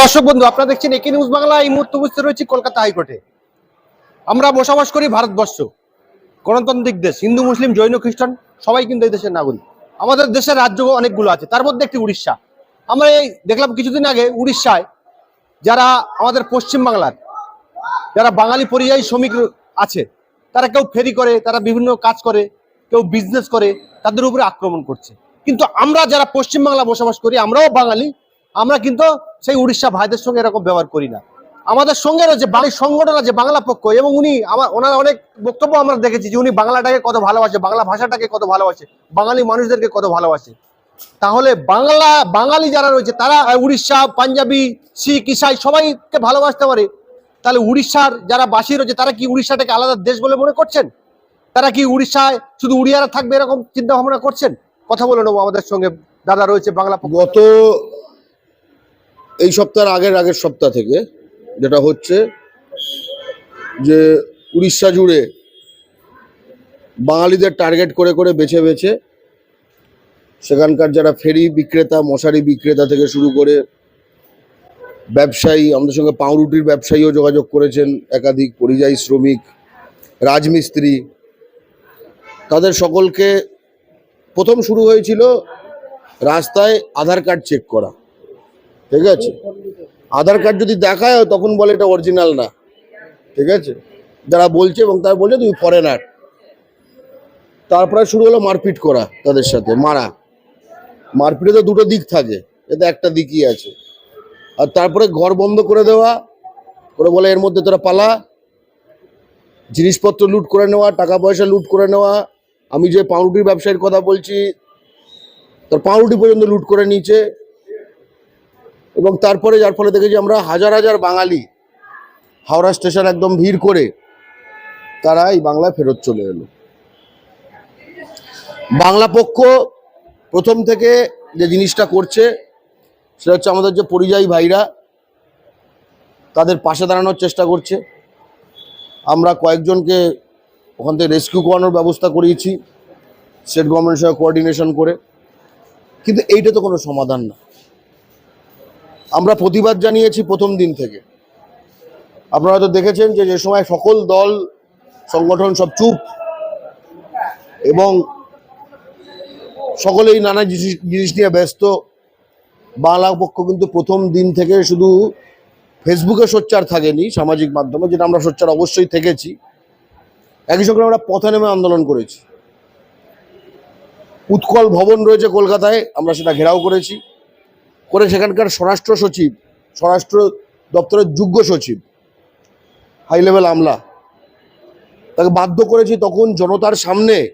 দর্শক বন্ধু, আপনারা দেখছেন একে নিউজ বাংলা। এই মুহূর্তে উপস্থিত রয়েছে কলকাতা হাইকোর্টে। আমরা বসবাস করি ভারতবর্ষ, গণতান্ত্রিক দেশ, হিন্দু, মুসলিম, জৈন, খ্রিস্টান, সবাই কিন্তু এই দেশের নাগরিক। আমাদের দেশের রাজ্য অনেকগুলো আছে, তার মধ্যে একটি উড়িষ্যা। আমরা এই দেখলাম কিছুদিন আগে উড়িষ্যায় যারা আমাদের পশ্চিম বাংলার, যারা বাঙালি পরিযায়ী শ্রমিক আছে, তারা কেউ ফেরি করে, তারা বিভিন্ন কাজ করে, কেউ বিজনেস করে, তাদের উপরে আক্রমণ করছে। কিন্তু আমরা যারা পশ্চিম বাংলা বসবাস করি, আমরাও বাঙালি, আমরা কিন্তু সেই উড়িষ্যা ভাইদের সঙ্গে এরকম ব্যবহার করি না। আমাদের সঙ্গে রয়েছে বাড়ির সংগঠন আছে বাংলা পক্ষ এবং উনি আমার, ওনার অনেক বক্তব্য আমরা দেখেছি যে উনি বাংলাটাকে কত ভালোবাসে, বাংলা ভাষাটাকে কত ভালোবাসে, বাঙালি মানুষদেরকে কত ভালোবাসে। তাহলে বাংলা, বাঙালি যারা রয়েছে, তারা উড়িষ্যা, পাঞ্জাবি, শিখ, ইসাই সবাইকে ভালোবাসতে পারে। তাহলে উড়িষ্যার যারা বাসী রয়েছে, তারা কি উড়িষ্যাটাকে আলাদা দেশ বলে মনে করছেন? তারা কি উড়িষ্যায় শুধু উড়িয়ারা থাকবে এরকম চিন্তা ভাবনা করছেন? কথা বলে নেব আমাদের সঙ্গে। দাদা রয়েছে বাংলা গত এই সপ্তাহের আগের আগের সপ্তাহ থেকে যেটা হচ্ছে যে উড়িষ্যা জুড়ে বাঙালিদের টার্গেট করে করে বেছে বেছে সেখানকার যারা ফেরি বিক্রেতা, মশারি বিক্রেতা থেকে শুরু করে ব্যবসায়ী, আমাদের সঙ্গে পাউরুটির ব্যবসায়ীও যোগাযোগ করেছেন একাধিক পরিযায়ী শ্রমিক, রাজমিস্ত্রি। তাদের সকলকে প্রথম শুরু হয়েছিল রাস্তায় আধার কার্ড চেক করা। ঠিক আছে? আধার কার্ড যদি দেখায়, তখন বলে এটা অরিজিনাল না। ঠিক আছে? যারা বলছে এবং তারা বলছে, তুমি ফরেনার তারপরে শুরু হলো মারপিট করা তাদের সাথে, মারা। মারপিটে তো দুটো দিক থাকে এতে একটা দিকই আছে। আর তারপরে ঘর বন্ধ করে দেওয়া করে বলে এর মধ্যে তোরা পালা। জিনিসপত্র লুট করে নেওয়া, টাকা পয়সা লুট করে নেওয়া। আমি যে পাউরুটির ব্যবসায়ীর কথা বলছি, তার পাউরুটি পর্যন্ত লুট করে নিয়েছে। এবং তারপরে যার ফলে দেখেছি আমরা হাজার হাজার বাঙালি হাওড়া স্টেশন একদম ভিড় করে তারা এই বাংলায় ফেরত চলে এলো। বাংলা পক্ষ প্রথম থেকে যে জিনিসটা করছে, সেটা হচ্ছে আমাদের যে পরিযায়ী ভাইরা, তাদের পাশে দাঁড়ানোর চেষ্টা করছে। আমরা কয়েকজনকে ওখান থেকে রেস্কিউ করানোর ব্যবস্থা করিয়েছি স্টেট গভর্নমেন্টের সঙ্গে কোঅর্ডিনেশন করে। কিন্তু এইটা তো কোনো সমাধান না। আমরা প্রতিবাদ জানিয়েছি প্রথম দিন থেকে। আপনারা তো দেখেছেন যে যে সময় সকল দল, সংগঠন সব চুপ এবং সকলেই নানা জিনিস নিয়ে ব্যস্ত। বাংলা পক্ষ কিন্তু প্রথম দিন থেকে শুধু ফেসবুকে সোচ্চার থাকেনি সামাজিক মাধ্যমে, যেটা আমরা সোচ্চার অবশ্যই থেকেছি। একই সঙ্গে আমরা পথে নেমে আন্দোলন করেছি। উৎকল ভবন রয়েছে কলকাতায়, আমরা সেটা ঘেরাও করেছি। করে সেখানকার স্বরাষ্ট্র সচিব, স্বরাষ্ট্র দপ্তরের যুগ্ম সচিব হাই লেভেল আমলা। তাকে বাধ্য করেছি তখন জনতার সামনে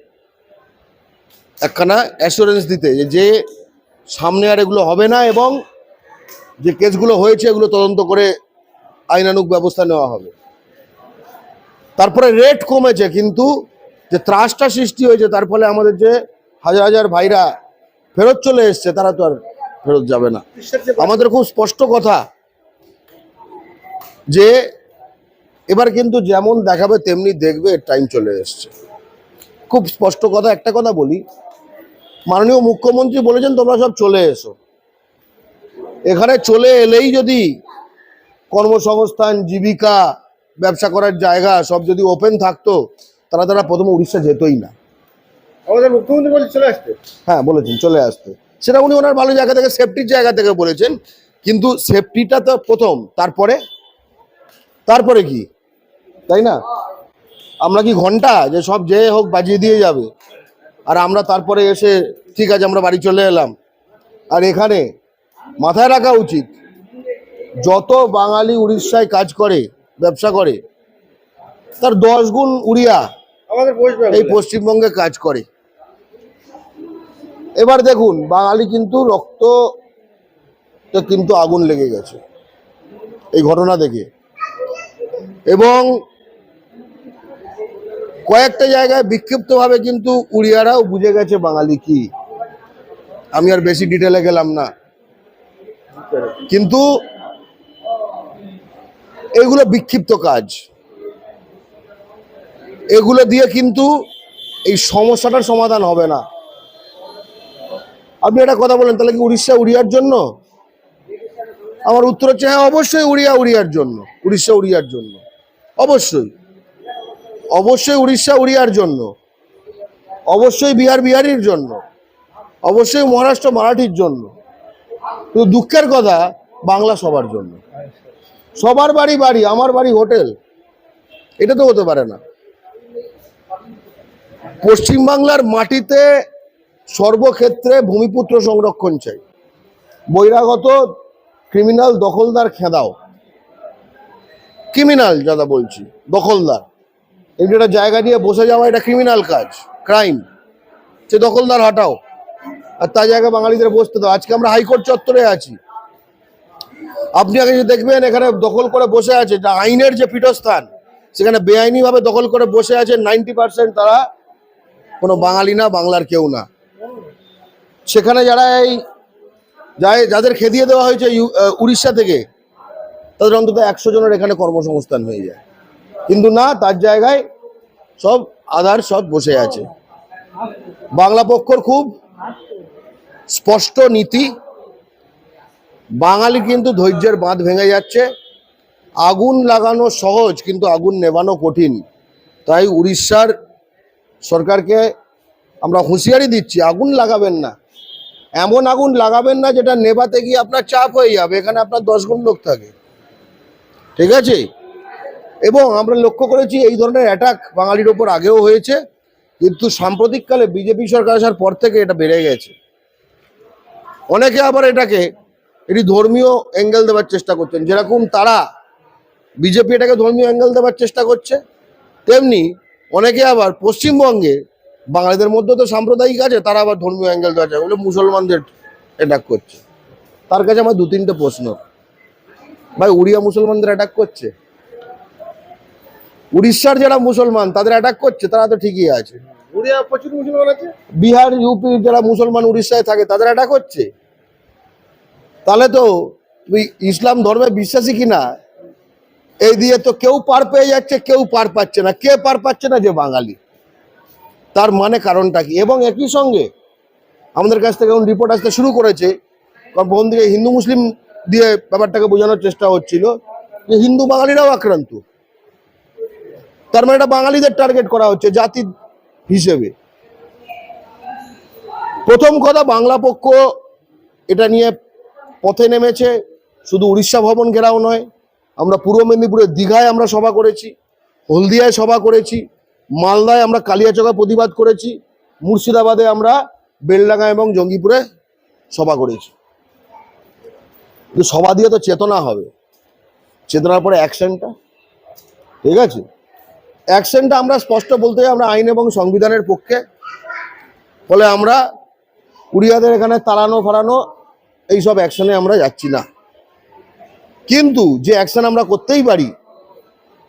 একখানা অ্যাসুরেন্স দিতে যে- সামনে আর এগুলো হবে না এবং যে কেসগুলো হয়েছে এগুলো তদন্ত করে আইনানুগ ব্যবস্থা নেওয়া হবে। তারপরে রেট কমেছে কিন্তু যে ত্রাসটা সৃষ্টি হয়েছে, তার ফলে আমাদের যে হাজার হাজার ভাইরা ফেরত চলে এসছে, তারা তো আর ফেরত যাবে না। আমাদের খুব স্পষ্ট কথা যে এবার কিন্তু যেমন দেখাবে তেমনি দেখবে টাইম চলে এসছে। খুব স্পষ্ট কথা একটা কথা বলি। মাননীয় মুখ্যমন্ত্রী বলেছেন তোমরা সব চলে এসো। এখানে চলে এলেই যদি কর্মসংস্থান জীবিকা ব্যবসা করার জায়গা সব যদি ওপেন থাকতো তারা তারা প্রথমে উড়িষ্যা যেতই না। আমাদের মুখ্যমন্ত্রী বলছে চলে আসতে? হ্যাঁ বলেছেন চলে আসতে। সেটা উনি ওনার ভালো জায়গা থেকে সেফটির জায়গা থেকে বলেছেন। কিন্তু সেফটিটা তো প্রথম তারপরে? তারপরে কি? তাই না? আমরা কি ঘণ্টা? যে সব যে হোক বাজিয়ে দিয়ে যাবে। আর আমরা তারপরে এসে ঠিক আছে আমরা বাড়ি চলে এলাম। আর এখানে মাথায় রাখা উচিত যত বাঙালি উড়িষ্যায় কাজ করে ব্যবসা করে তার দশ গুণ উড়িয়া আমাদের এই পশ্চিমবঙ্গে কাজ করে। এবার দেখুন, বাঙালি কিন্তু রক্ত কিন্তু আগুন লেগে গেছে। এই ঘটনা দেখে। এবং কয়েকটা জায়গায় বিক্ষিপ্তভাবে কিন্তু উড়িয়ারাও বুঝে গেছে বাঙালি কি। আমি আর বেশি ডিটেলে গেলাম না। কিন্তু এগুলো বিক্ষিপ্ত কাজ। এগুলো দিয়ে কিন্তু এই সমস্যাটার সমাধান হবে না। আপনি একটা কথা বলেন, তাহলে কি উড়িষ্যা উড়িয়ার জন্য? আমার উত্তর হচ্ছে হ্যাঁ অবশ্যই উড়িয়া উড়িয়ার জন্য, উড়িষ্যা উড়িয়ার জন্য, অবশ্যই। অবশ্যই উড়িষ্যা উড়িয়ার জন্য, অবশ্যই বিহার বিহারির জন্য, অবশ্যই মহারাষ্ট্র মারাঠির জন্য। কিন্তু দুঃখের কথা, বাংলা সবার জন্য। সবার বাড়ি বাড়ি, আমার বাড়ি হোটেল। এটা তো হতে পারে না। পশ্চিমবাংলার মাটিতে সর্বক্ষেত্রে ভূমিপুত্র সংরক্ষণ চাই। বহিরাগত ক্রিমিনাল দখলদার খেদাও। ক্রিমিনাল যারা বলছি, দখলদার। এমনি একটা জায়গা নিয়ে বসে যাওয়া, এটা ক্রিমিনাল কাজ, ক্রাইম। সে দখলদার হাঁটাও। আর তার জায়গায় বাঙালিদের বসতে দাও। আজকে আমরা হাইকোর্ট চত্বরে আছি। আপনি আগে যে দেখবেন, এখানে দখল করে বসে আছে, যা আইনের যে পীঠস্থান, সেখানে বেআইনিভাবে দখল করে বসে আছে নাইনটি পার্সেন্ট তারা কোনো বাঙালি না, বাংলার কেউ না। সেখানে যারা এই যাদের খেদিয়ে দেওয়া হয়েছে উড়িষ্যা থেকে, তাদের অন্তত একশো জনের এখানে কর্মসংস্থান হয়ে যায়। কিন্তু না, তার জায়গায় সব আধার সব বসে আছে। বাংলা পক্ষর খুব স্পষ্ট নীতি। বাঙালি কিন্তু ধৈর্যের বাঁধ ভেঙে যাচ্ছে। আগুন লাগানো সহজ, কিন্তু আগুন নেভানো কঠিন। তাই উড়িষ্যার সরকারকে আমরা হুঁশিয়ারি দিচ্ছি, আগুন লাগাবেন না। এমন আগুন লাগাবেন না যেটা নেভাতে গিয়ে আপনার চাপ হয়ে যাবে, এখানে আপনার দশ গুণ লোক থাকে। ঠিক আছে? এবং আমরা লক্ষ্য করেছি এই ধরনের অ্যাটাক বাঙালির ওপর আগেও হয়েছে, কিন্তু সাম্প্রতিককালে বিজেপি সরকার আসার পর থেকে এটা বেড়ে গেছে। অনেকে আবার এটাকে, এটি ধর্মীয় অ্যাঙ্গেল দেওয়ার চেষ্টা করছেন। যেরকম তারা বিজেপি এটাকে ধর্মীয় অ্যাঙ্গেল দেওয়ার চেষ্টা করছে, তেমনি অনেকে আবার পশ্চিমবঙ্গে বাঙালিদের মধ্যে তো সাম্প্রদায়িক আছে তারা আবার ধর্মীয় অ্যাঙ্গেল যায় বলে মুসলমানদের অ্যাটাক করছে। তার কাছে আমার দু তিনটে প্রশ্ন। ভাই উড়িয়া মুসলমানদের অ্যাটাক করছে? উড়িষ্যার যারা মুসলমান তাদের অ্যাটাক করছে? তারা তো ঠিকই আছে। আছে? বিহার ইউপি যারা মুসলমান উড়িষ্যায় থাকে তাদের অ্যাটাক হচ্ছে তাহলে তো তুই ইসলাম ধর্মে বিশ্বাসী কিনা? এই দিয়ে তো কেউ পার পেয়ে যাচ্ছে কেউ পার পাচ্ছে না। কে পার পাচ্ছে না যে বাঙালি? তার মানে কারণটা কি? এবং একই সঙ্গে আমাদের কাছ থেকে এখন রিপোর্ট আসতে শুরু করেছে। কারণ হিন্দু, মুসলিম দিয়ে ব্যাপারটাকে বোঝানোর চেষ্টা হচ্ছিল যে হিন্দু বাঙালিরাও আক্রান্ত। তার মানে এটা বাঙালিদের টার্গেট করা হচ্ছে জাতি হিসেবে। প্রথম কথা, বাংলা পক্ষ এটা নিয়ে পথে নেমেছে। শুধু উড়িষ্যা ভবন ঘেরাও নয়, আমরা পূর্ব মেদিনীপুরের দীঘায় আমরা সভা করেছি, হলদিয়ায় সভা করেছি। মালদায় আমরা কালিয়াচকে প্রতিবাদ করেছি, মুর্শিদাবাদে আমরা বেলডাঙ্গা এবং জঙ্গিপুরে সভা করেছি। সভা দিয়ে তো চেতনা হবে। চেতনার পরে অ্যাকশনটা, ঠিক আছে? অ্যাকশনটা আমরা স্পষ্ট বলতে আমরা আইন এবং সংবিধানের পক্ষে। ফলে আমরা উড়িয়াদের এখানে তাড়ানো ফাড়ানো এইসব অ্যাকশনে আমরা যাচ্ছি না। কিন্তু যে অ্যাকশন আমরা করতেই পারি,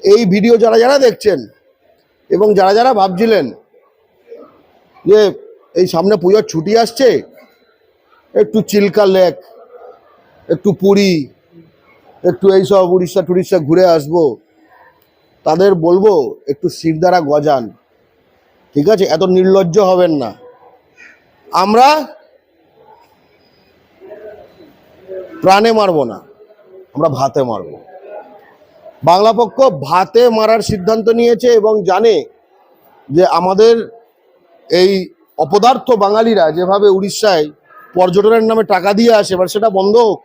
এই ভিডিও যারা যারা দেখছেন এবং যারা যারা ভাবছিলেন যে এই সামনে পুজোর ছুটি আসছে, একটু চিল্কা লেক, একটু পুরী, একটু এইসব উড়িষ্যা টুড়িষ্যা ঘুরে আসব, তাদের বলব একটু শিরদারা গজান। ঠিক আছে? এত নির্লজ্জ হবেন না। আমরা প্রাণে মারবো না, আমরা ভাতে মারবো। বাংলা পক্ষ ভাতে মারার সিদ্ধান্ত নিয়েছে এবং জানে যে আমাদের এই অপদার্থ বাঙালিরা যেভাবে উড়িষ্যায় পর্যটনের নামে টাকা দিয়ে আসে, এবার সেটা বন্ধ হোক।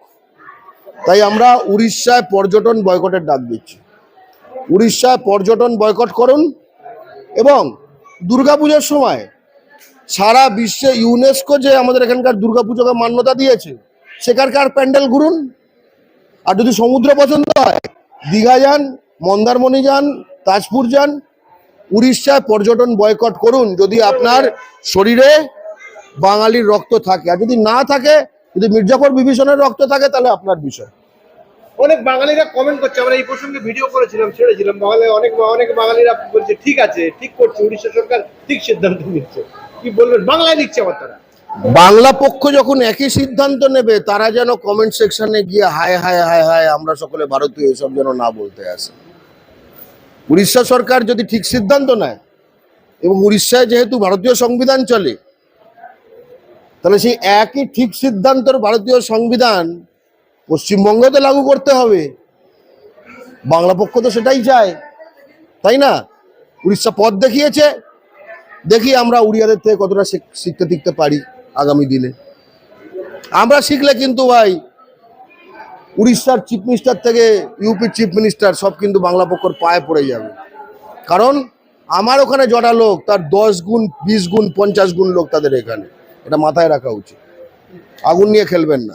তাই আমরা উড়িষ্যায় পর্যটন বয়কটের ডাক দিচ্ছি। উড়িষ্যায় পর্যটন বয়কট করুন এবং দুর্গাপুজোর সময় সারা বিশ্বে ইউনেস্কো যে আমাদের এখানকার দুর্গাপুজোকে মান্যতা দিয়েছে, সেখানকার প্যান্ডেল ঘুরুন। আর যদি সমুদ্র পছন্দ হয়, দীঘা যান, মন্দারমণি যান, তাজপুর যান উড়িষ্যায় পর্যটন বয়কট করুন যদি আপনার শরীরে বাঙালির রক্ত থাকে। আর যদি না থাকে যদি মির্জাফর বিভীষণের রক্ত থাকে তাহলে আপনার বিষয়। অনেক বাঙালিরা কমেন্ট করছে আমরা এই প্রসঙ্গে ভিডিও করেছিলাম ছেড়েছিলাম। বাঙালি অনেক অনেক বাঙালিরা বলছে ঠিক আছে ঠিক করছে উড়িষ্যা সরকার ঠিক সিদ্ধান্ত নিচ্ছে। কি বলবেন? বাংলায় লিখছে আবার তারা। বাংলা পক্ষ যখন একই সিদ্ধান্ত নেবে তারা যেন কমেন্ট সেকশনে গিয়ে হায় হায় হায় হায় আমরা সকলে ভারতীয় এসব যেন না বলতে আসে। উড়িষ্যা সরকার যদি ঠিক সিদ্ধান্ত নেয় এবং উড়িষ্যায় যেহেতু ভারতীয় সংবিধান চলে, তাহলে সেই একই ঠিক সিদ্ধান্তর ভারতীয় সংবিধান পশ্চিমবঙ্গতে লাগু করতে হবে। বাংলা পক্ষ তো সেটাই চায়, তাই না? উড়িষ্যা পথ দেখিয়েছে, দেখি আমরা উড়িয়াদের থেকে কতটা শিখ- শিখতে টিকতে পারি আগামী দিনে। আমরা শিখলে কিন্তু ভাই উড়িষ্যার চিফ মিনিস্টার থেকে ইউপির চিফ মিনিস্টার সব কিন্তু বাংলা পক্ষর পায়ে পড়ে যাবে। কারণ আমার ওখানে জটা লোক, তার দশ গুণ, বিশ গুণ, পঞ্চাশ গুণ লোক তাদের এখানে। এটা মাথায় রাখা উচিত। আগুন নিয়ে খেলবেন না।